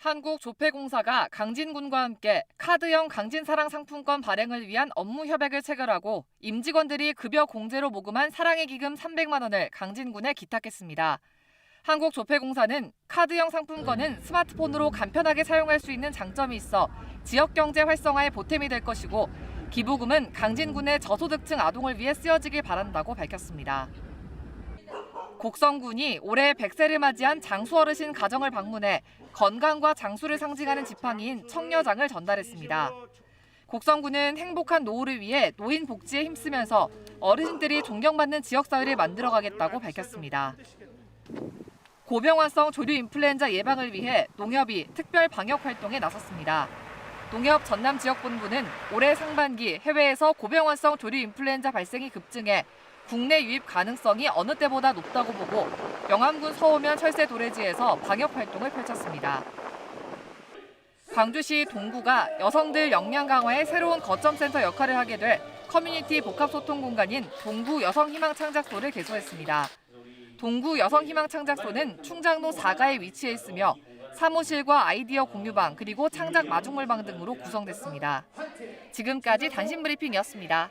한국조폐공사가 강진군과 함께 카드형 강진사랑 상품권 발행을 위한 업무 협약을 체결하고 임직원들이 급여 공제로 모금한 사랑의 기금 300만 원을 강진군에 기탁했습니다. 한국조폐공사는 카드형 상품권은 스마트폰으로 간편하게 사용할 수 있는 장점이 있어 지역 경제 활성화에 보탬이 될 것이고 기부금은 강진군의 저소득층 아동을 위해 쓰여지길 바란다고 밝혔습니다. 곡성군이 올해 100세를 맞이한 장수 어르신 가정을 방문해 건강과 장수를 상징하는 지팡이인 청려장을 전달했습니다. 곡성군은 행복한 노후를 위해 노인 복지에 힘쓰면서 어르신들이 존경받는 지역사회를 만들어가겠다고 밝혔습니다. 고병환성 조류 인플루엔자 예방을 위해 농협이 특별 방역 활동에 나섰습니다. 농협 전남 지역본부는 올해 상반기 해외에서 고병환성 조류 인플루엔자 발생이 급증해 국내 유입 가능성이 어느 때보다 높다고 보고 영암군 서오면 철새 도래지에서 방역 활동을 펼쳤습니다. 광주시 동구가 여성들 역량 강화에 새로운 거점센터 역할을 하게 될 커뮤니티 복합 소통 공간인 동구 여성희망창작소를 개소했습니다. 동구 여성희망창작소는 충장로 4가에 위치해 있으며 사무실과 아이디어 공유방 그리고 창작 마중물방 등으로 구성됐습니다. 지금까지 단신 브리핑이었습니다.